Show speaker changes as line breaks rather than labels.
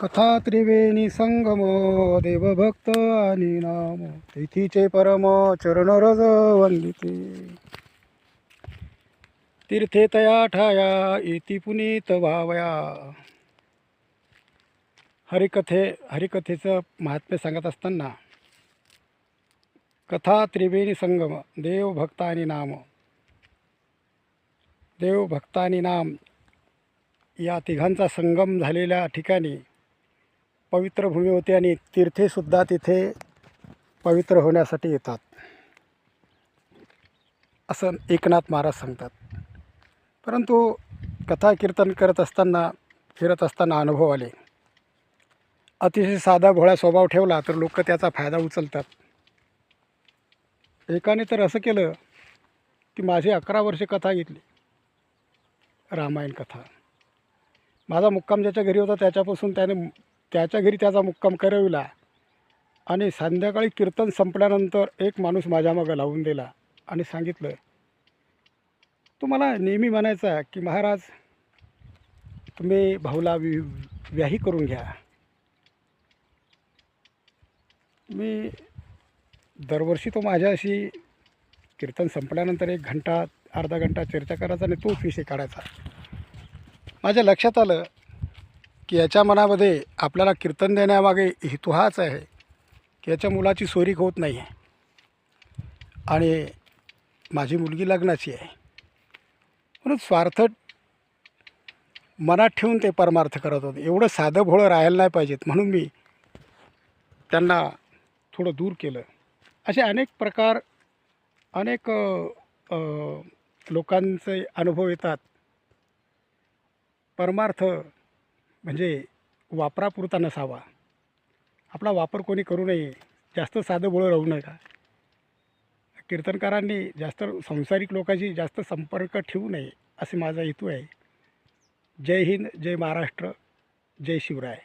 कथा त्रिवेणी संगम देवभक्त आणि नाम. तिथीचे परम चरण रज वंदिते. तीर्थे तया ठाया इति पुनीत व्हावया हरिकथे हरिकथेचं महात्म्य सांगत असताना कथा त्रिवेणी संगम देवभक्तानी आणि नाम. देवभक्तानी नाम या तिघांचा संगम झालेल्या ठिकाणी पवित्र भूमी होते आणि तीर्थेसुद्धा तिथे पवित्र होण्यासाठी येतात. असं एकनाथ महाराज सांगतात. परंतु कथा कीर्तन करत असताना फिरत असताना अनुभव आले. अतिशय साधा भोळा स्वभाव ठेवला तर लोक त्याचा फायदा उचलतात. एकाने तर असं केलं की माझी अकरा वर्षे कथा घेतली. रामायण कथा. माझा मुक्काम ज्याच्या घरी होता त्याच्यापासून त्याने त्याच्या घरी त्याचा मुक्काम करविला. आणि संध्याकाळी कीर्तन संपल्यानंतर एक माणूस माझ्या मागं लावून दिला आणि सांगितलं तुम्हाला नेहमी म्हणायचा की महाराज तुम्ही भाऊला वि व्याही करून घ्या. मी दरवर्षी तो माझ्याशी कीर्तन संपल्यानंतर एक घंटा अर्धा घंटा चर्चा करायचा आणि तोच विषय काढायचा. माझ्या लक्षात आलं की याच्या मनामध्ये आपल्याला कीर्तन देण्यामागे हेतू हाच आहे की याच्या मुलाची सोरीक होत नाही आहे. आणि माझी मुलगी लग्नाची आहे. म्हणून स्वार्थ मनात ठेवून ते परमार्थ करत होते. एवढं साधं भोळं राहायला नाही पाहिजेत. म्हणून मी त्यांना थोडं दूर केलं. असे अनेक प्रकार अनेक लोकांचे अनुभव येतात. परमार्थ म्हणजे वापरापुरता नसावा. आपला वापर कोणी करू नये जास्त साधं बोळं राहू नका. कीर्तनकारांनी जास्त संसारिक लोकांशी जास्त संपर्क ठेवू नये असे माझा हेतू आहे. जय हिंद जय महाराष्ट्र जय शिवराय.